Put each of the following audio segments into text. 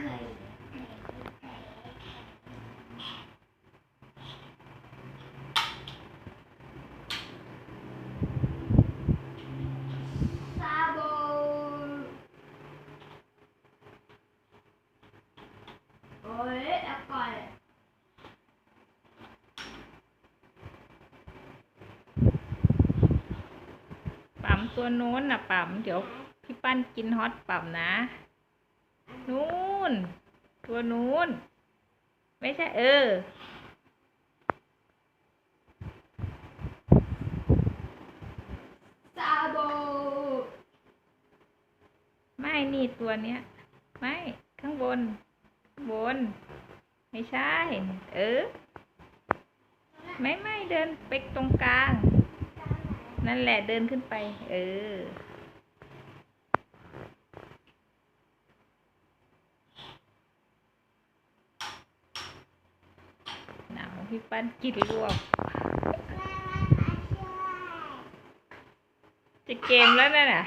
มตัวโน้นนะปั๊มเดี๋ยวพี่ปั้นกินฮอตปั๊มนะ นู้นตัวนู้น ไม่ใช่เออ ซาโบ ไม่นี่ตัวเนี้ย ไม่ ข้างบนบน ไม่ใช่ เออ ไม่ไม่เดินไปตรงกลาง นั่นแหละเดินขึ้นไป เออ หนาว พี่ปั้นกินรวบจะเกมแล้วนั่นน่ะ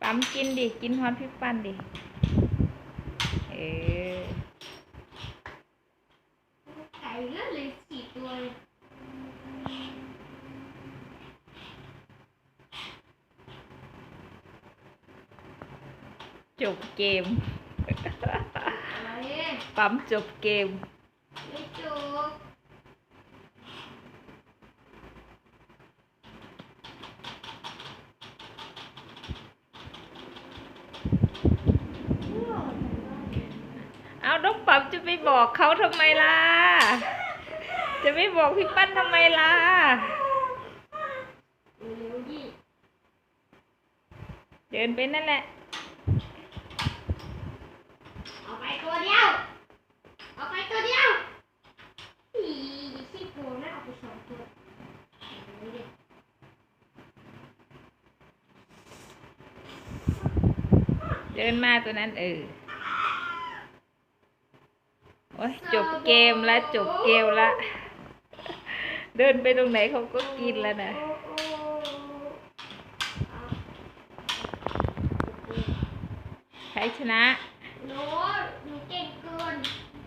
ปั๊มกินดิ กินฮอนพี่ปั้นดิ เออ ไก่เลือดเลยสี่ตัวเลย จบเกม ปั๊มจบเกม ไม่จุกเอาน้องปั๊มจะไปบอกเขาทำไมล่ะ จะไม่บอกพี่ปั้นทำไมล่ะเดินไปนั่นแหละ เอาไป ตัวเดียวเอาไปตัวเดียวอีขี้โกงนะเอาไปสองตัวเดินมาตัวนั้นเออโอ้ยจบเกมแล้วจบเกมละ เดินไปตรงไหนเขาก็กินแล้วนะโอ้โอ้เหนูหนูเก่งเกิน